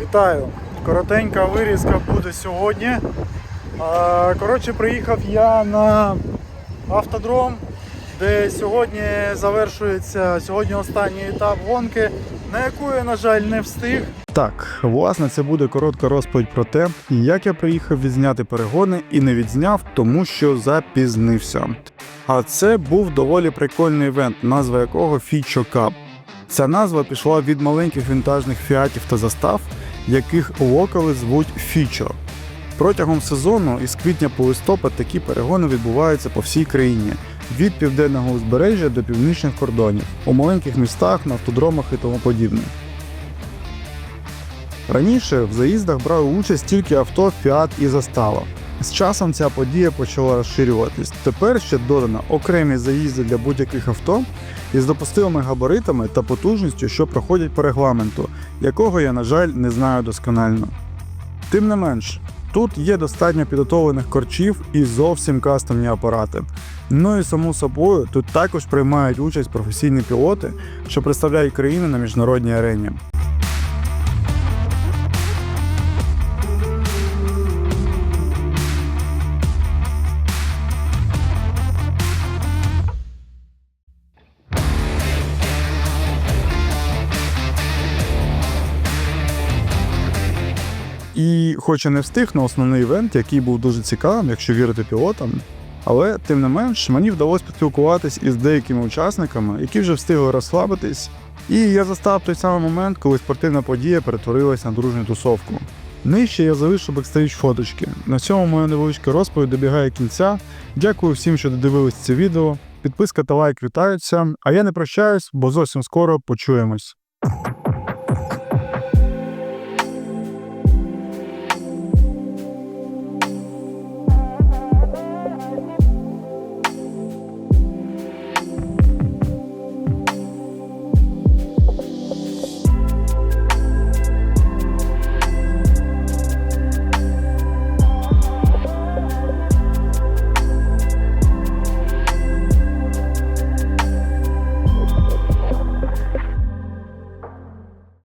Вітаю! Коротенька вирізка буде сьогодні. Коротше, приїхав я на автодром, де сьогодні завершується сьогодні останній етап гонки, на яку я, на жаль, не встиг. Так, власне, це буде коротка розповідь про те, як я приїхав відзняти перегони і не відзняв, тому що запізнився. А це був доволі прикольний івент, назва якого Feature Cup. Ця назва пішла від маленьких вінтажних фіатів та застав, яких локали звуть фічо. Протягом сезону із квітня по листопад такі перегони відбуваються по всій країні від південного узбережжя до північних кордонів, у маленьких містах, на автодромах і тому подібне. Раніше в заїздах брали участь тільки авто Fiat і Застава. З часом ця подія почала розширюватись. Тепер ще додано окремі заїзди для будь-яких авто із допустимими габаритами та потужністю, що проходять по регламенту, якого я, на жаль, не знаю досконально. Тим не менш, тут є достатньо підготовлених корчів і зовсім кастомні апарати. Ну і само собою, тут також приймають участь професійні пілоти, що представляють країну на міжнародній арені. І хоч і не встиг на основний івент, який був дуже цікавим, якщо вірити пілотам, але тим не менш мені вдалося поспілкуватись із деякими учасниками, які вже встигли розслабитись. І я застав той самий момент, коли спортивна подія перетворилася на дружню тусовку. Нижче я залишу бекстріч фоточки. На цьому моя невеличка розповідь добігає кінця. Дякую всім, що додивились це відео. Підписка та лайк вітаються. А я не прощаюсь, бо зовсім скоро почуємось.